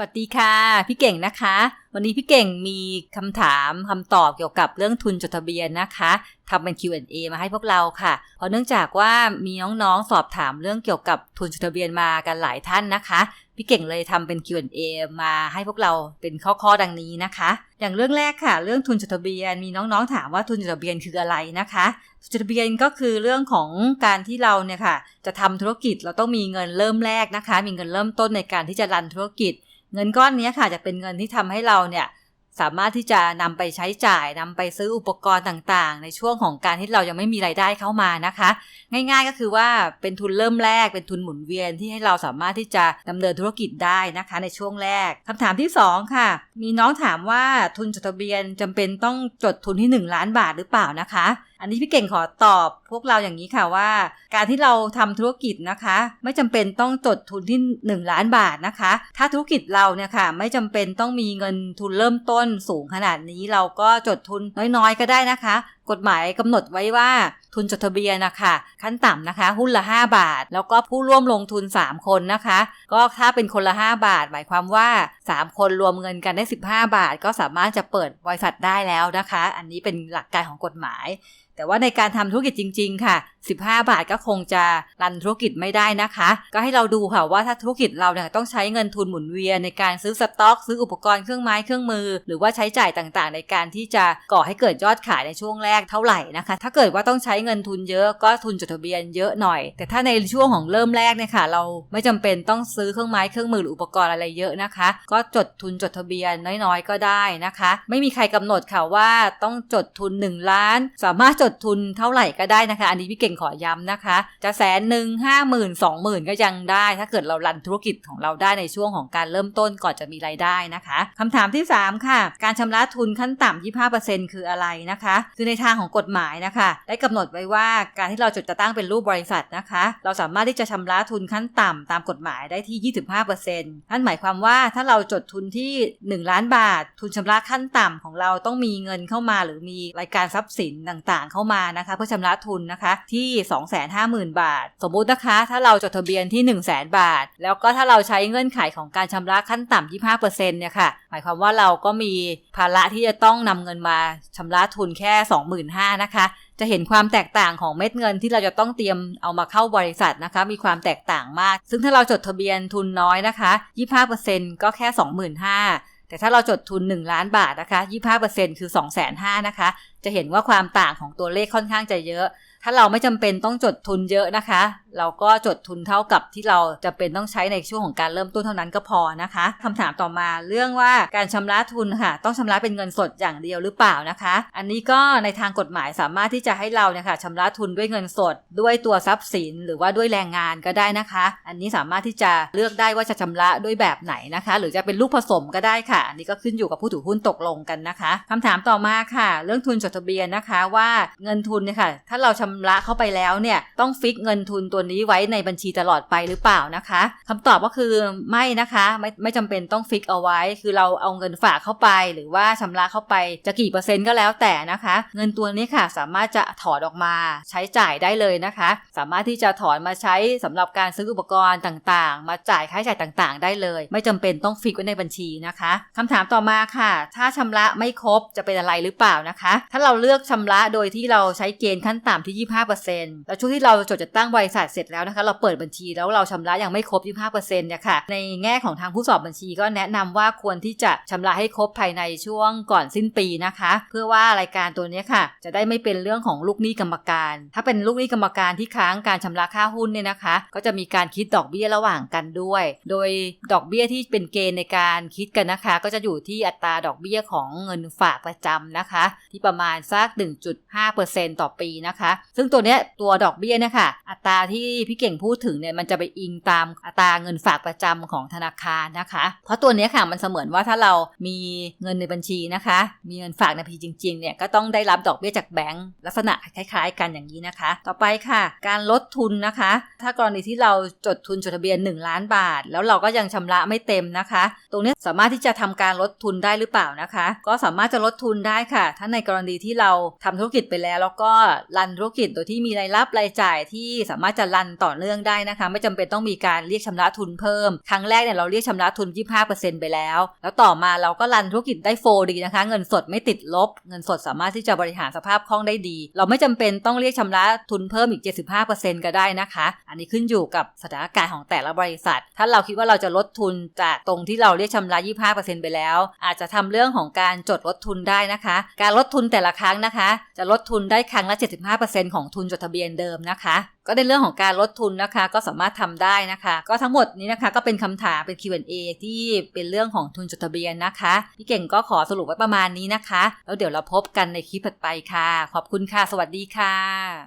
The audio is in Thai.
สวัสดีค่ะ พี่เก่งนะคะ วันนี้พี่เก่งมีคำถามคำตอบเกี่ยวกับเรื่องทุนจดทะเบียนนะคะทำเป็น Q&A มาให้พวกเราค่ะ เพราะเนื่องจากว่ามีน้องๆสอบถามเรื่องเกี่ยวกับทุนจดทะเบียนมากันหลายท่านนะคะ พี่เก่งเลยทำเป็น Q&A มาให้พวกเราเป็นข้อๆดังนี้นะคะ อย่างเรื่องแรกค่ะ เรื่องทุนจดทะเบียนมีน้องๆถามว่าทุนจดทะเบียนคืออะไรนะคะจดทะเบียนก็คือเรื่องของการที่เราเนี่ยค่ะ จะทำธุรกิจเราต้องมีเงินเริ่มแรกนะคะ มีเงินเริ่มต้นในการที่จะรันธุรกิจ เงินก้อนนี้ค่ะจะเป็นเงินที่ทำให้เราเนี่ยสามารถที่จะนำไปใช้จ่ายนำไปซื้ออุปกรณ์ต่างๆ ในช่วงของการที่เรายังไม่มีไรายได้เข้ามานะคะ ง่ายๆก็คือว่าเป็นทุนเริ่มแรกเป็นทุนหมุนเวียนที่ให้เราสามารถที่จะดำเนินธุรกิจได้นะคะ ในช่วงแรกคำถามที่ 2 ค่ะ มีน้องถามว่าทุนจดทะเบียนจำเป็นต้องจดทุนที่ 1 ล้านบาทหรือเปล่านะคะ อันนี้พี่เก่งขอตอบพวกเราอย่างนี้ค่ะว่า การที่เราทำธุรกิจนะคะ ไม่จำเป็นต้องจดทุนที่ 1 ล้านบาทนะคะ ถ้าธุรกิจเราเนี่ยค่ะไม่จำเป็นต้องมีเงินทุนเริ่มต้นสูงขนาดนี้เราก็จดทุนน้อยๆ ก็ได้นะคะ กฎหมายกำหนดไว้ว่าทุนจดทะเบียนนะคะขั้นต่ำนะคะ หุ้นละ 5 บาท แล้วก็ผู้ร่วมลงทุน 3 คนนะคะ ก็ถ้าเป็นคนละ 5 บาท หมายความว่า 3 คนรวมเงินกันได้ 15 บาท ก็สามารถจะเปิดบริษัทได้แล้วนะคะ อันนี้เป็นหลักการของกฎหมาย แต่ว่าในการทำธุรกิจจริง ๆ ค่ะ 15 บาทก็คงจะรันธุรกิจไม่ได้นะคะ ก็ให้เราดูค่ะว่าถ้าธุรกิจเราเนี่ยต้องใช้เงินทุนหมุนเวียนในการซื้อสต็อก ซื้ออุปกรณ์เครื่องไม้เครื่องมือ หรือว่าใช้จ่ายต่างๆ ในการที่จะก่อให้เกิดยอดขายในช่วงแรกเท่าไหร่นะคะ ถ้าเกิดว่าต้องใช้เงินทุนเยอะก็ทุนจดทะเบียนเยอะหน่อย แต่ถ้าในช่วงของเริ่มแรกเนี่ยค่ะ เราไม่จำเป็นต้องซื้อเครื่องไม้เครื่องมือหรืออุปกรณ์อะไรเยอะนะคะ ก็จดทุนจดทะเบียนน้อยๆ ก็ได้นะคะ ไม่มีใครกำหนดค่ะว่าต้องจดทุน 1 ล้าน สามารถจดทุนเท่าไหร่ก็ได้นะคะ อันนี้พี่เก่งขอย้ำนะคะ จะแสนหนึ่งห้าหมื่นสองหมื่นก็ยังได้ ถ้าเกิดเรารันธุรกิจของเราได้ในช่วงของการเริ่มต้นก่อนจะมีรายได้นะคะคำถามที่ 3 ค่ะ การชำระทุนขั้นต่ำ25%คืออะไรนะคะ คือในทางของกฎหมายนะคะ ได้กำหนดไว้ว่าการที่เราจดจะตั้งเป็นรูปบริษัทนะคะ เราสามารถที่จะชำระทุนขั้นต่ำตามกฎหมายได้ที่ 25%นั่นหมายความว่าถ้าเราจดทุนที่ 1 ล้านบาท ทุนชำระขั้นต่ำของเราต้องมีเงินเข้ามาหรือมีรายการทรัพย์สินต่างๆ เข้ามานะคะ เพื่อชำระทุนนะคะที่250,000 บาท สมมุตินะคะ ถ้าเราจดทะเบียนที่ 1 0 0 0 0แบาท แล้วก็ถ้าเราใช้เงื่อนไขของการชำระขั้นต่ำ25%เนี่ยค่ะ หมายความว่าเราก็มีภาระที่จะต้องนำเงินมาชำระทุนแค่ 25,000นะคะ จะเห็นความแตกต่างของเม็ดเงินที่เราจะต้องเตรียมเอามาเข้าบริษัทนะคะ มีความแตกต่างมาก ซึ่งถ้าเราจดทะเบียนทุนน้อยนะคะ 25%ก็แค่ 25,000แต่ถ้าเราจดทุน 1 ล้านบาทนะคะ 25%คือ 2,500นะคะ จะเห็นว่าความต่างของตัวเลขค่อนข้างจะเยอะ ถ้าเราไม่จำเป็นต้องจดทุนเยอะนะคะเราก็จดทุนเท่ากับที่เราจะเป็นต้องใช้ในช่วงของการเริ่มต้นเท่านั้นก็พอนะคะคำถามต่อมาเรื่องว่าการชำระทุนค่ะ ต้องชำระเป็นเงินสดอย่างเดียวหรือเปล่านะคะ อันนี้ก็ในทางกฎหมายสามารถที่จะให้เราเนี่ยค่ะชำระทุนด้วยเงินสด ด้วยตัวทรัพย์สิน หรือว่าด้วยแรงงานก็ได้นะคะ อันนี้สามารถที่จะเลือกได้ว่าจะชำระด้วยแบบไหนนะคะ หรือจะเป็นลูกผสมก็ได้ค่ะ อันนี้ก็ขึ้นอยู่กับผู้ถือหุ้นตกลงกันนะคะคำถามต่อมาค่ะ เรื่องทุนจดทะเบียนนะคะว่าเงินทุนเนี่ยค่ะถ้าเราชำระเข้าไปแล้วเนี่ยต้องฟิกเงินทุนตัวนี้ไว้ในบัญชีตลอดไปหรือเปล่านะคะคำตอบก็คือไม่นะคะไม่ไม่จำเป็นต้องฟิกเอาไว้ คือเราเอาเงินฝากเข้าไป หรือว่าชำระเข้าไปจะกี่เปอร์เซ็นต์ก็แล้วแต่นะคะ เงินตัวนี้ค่ะสามารถจะถอนออกมาใช้จ่ายได้เลยนะคะ สามารถที่จะถอนมาใช้สำหรับการซื้ออุปกรณ์ต่างๆ มาจ่ายค่าใช้จ่ายต่างๆ ได้เลย ไม่จำเป็นต้องฟิกไว้ในบัญชีนะคะคำถามต่อมาค่ะ ถ้าชำระไม่ครบจะเป็นอะไรหรือเปล่านะคะ ถ้าเราเลือกชำระโดยที่เราใช้เกณฑ์ขั้นต่ำที่ 25%แล้วช่วงที่เราจดจัดตั้งบริษัทเสร็จแล้วนะคะ เราเปิดบัญชีแล้วเราชำระยังไม่ครบ 25%เนี่ยค่ะ ในแง่ของทางผู้สอบบัญชีก็แนะนำว่าควรที่จะชำระให้ครบภายในช่วงก่อนสิ้นปีนะคะ เพื่อว่ารายการตัวนี้ค่ะ จะได้ไม่เป็นเรื่องของลูกหนี้กรรมการ ถ้าเป็นลูกหนี้กรรมการที่ค้างการชำระค่าหุ้นเนี่ยนะคะ ก็จะมีการคิดดอกเบี้ยระหว่างกันด้วย โดยดอกเบี้ยที่เป็นเกณฑ์ในการคิดกันนะคะ ก็จะอยู่ที่อัตราดอกเบี้ยของเงินฝากประจำนะคะ ที่ประมาณสัก 1.5%ต่อปีนะคะ ซึ่งตัวเนี้ยตัวดอกเบี้ยเนี่ยค่ะอัตราที่พี่เก่งพูดถึงเนี่ยมันจะไปอิงตามอัตราเงินฝากประจำของธนาคารนะคะ เพราะตัวนี้ค่ะมันเสมือนว่าถ้าเรามีเงินในบัญชีนะคะ มีเงินฝากในบัญชีจริงๆเนี่ยก็ต้องได้รับดอกเบี้ยจากแบงก์ลักษณะคล้ายๆ กันอย่างนี้นะคะ ต่อไปค่ะ การลดทุนนะคะ ถ้ากรณีที่เราจดทุนจดทะเบียน 1 ล้านบาท แล้วเราก็ยังชำระไม่เต็มนะคะ ตรงนี้สามารถที่จะทำการลดทุนได้หรือเปล่านะคะ ก็สามารถจะลดทุนได้ค่ะ ถ้าในกรณีที่เราทำธุรกิจไปแล้ว แล้วก็รันธุรกิจโดยที่มีรายรับรายจ่ายที่สามารถจะรันต่อเนื่องได้นะคะ ไม่จำเป็นต้องมีการเรียกชำระทุนเพิ่ม ครั้งแรกเนี่ยเราเรียกชำระทุน 25%ไปแล้ว แล้วต่อมาเราก็รันธุรกิจได้โฟดีนะคะ เงินสดไม่ติดลบ เงินสดสามารถที่จะบริหารสภาพคล่องได้ดี เราไม่จำเป็นต้องเรียกชำระทุนเพิ่มอีก 75%ก็ได้นะคะ อันนี้ขึ้นอยู่กับสถานการณ์ของแต่ละบริษัท ถ้าเราคิดว่าเราจะลดทุนจากตรงที่เราเรียกชำระ 25%ไปแล้ว อาจจะทำเรื่องของการจดลดทุนได้นะคะ การลดทุนแต่ละครั้งนะคะ จะลดทุนได้ครั้งละ 75%ของทุนจดทะเบียนเดิมนะคะ ก็ในเรื่องของการลดทุนนะคะ ก็สามารถทำได้นะคะ ก็ทั้งหมดนี้นะคะ ก็เป็นคำถามเป็น Q&A ที่เป็นเรื่องของทุนจดทะเบียนนะคะพี่เก่งก็ขอสรุปไว้ประมาณนี้นะคะ แล้วเดี๋ยวเราพบกันในคลิปถัดไปค่ะ ขอบคุณค่ะ สวัสดีค่ะ